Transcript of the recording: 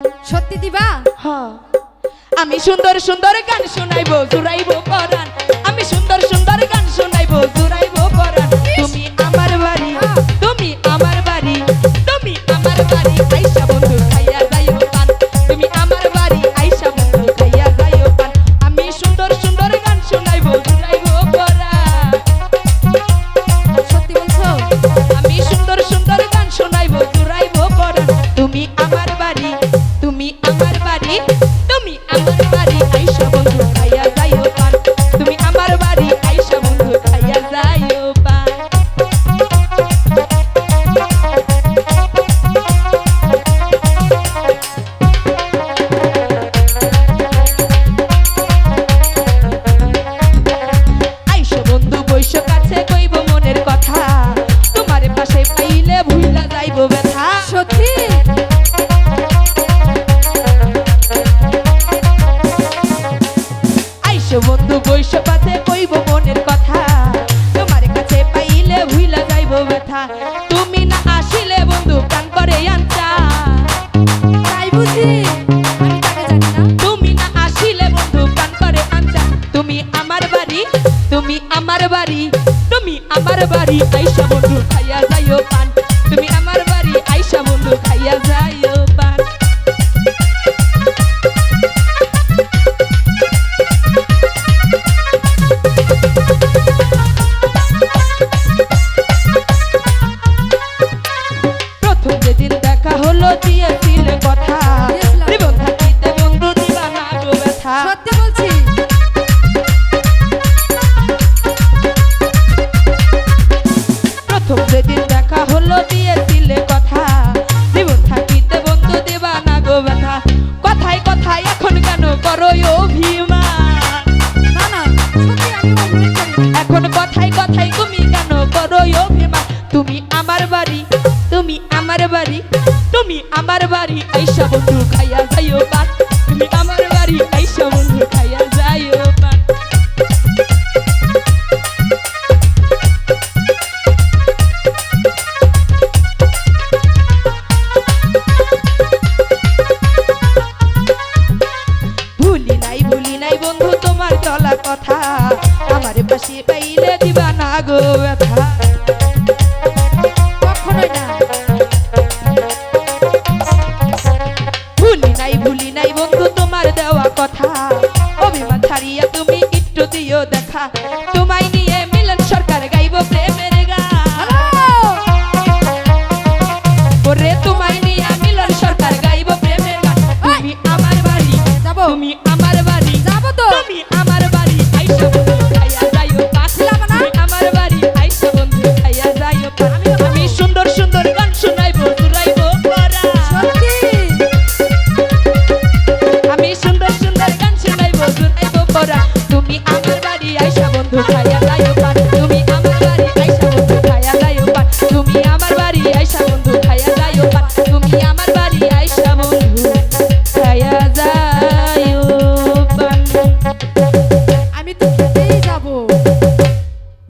সত্যি দিবা? হ্যাঁ। আমি সুন্দর সুন্দর গান শোনাইবো ঘুরাইবো করান আমি সুন্দর সুন্দর আমার বাড়ি, তুমি আমার বাড়ি, আইসা বন্ধু খাইয়া যাইও পান। তুমি আমার বাড়ি, আইসা বন্ধু খাইয়া যাইও পান। প্রথম যেদিন দেখা হলো, দিয়েছিলে কথা। অভিমান। না না সত্যি আমি অভিমান এখন কথাই কথাই তুমি কেন করো অভিমান? তুমি আমার বাড়ি তুমি আমার বাড়ি তুমি আমার বাড়ি। আইসা বন্ধু খাইয়া যাইও পাত তুমি আমার বাড়ি আইসা বন্ধু খাইয়া যাইও পাত ভালোবাসি পাইলে দিবা না গো ব্যথা। ভুলি নাই ভুলি নাই বন্ধু, তোমার দেওয়া কথা। অভিমান ছাড়িয়া তুমি একটু দিও দেখা। তোমায় নিয়ে মিলন সরকার গাইব প্রেমের গা। ওরে, তোমায় নিয়ে মিলন সরকার গাইব প্রেমের গা। তুমি আমার বাড়ি যাব। তুমি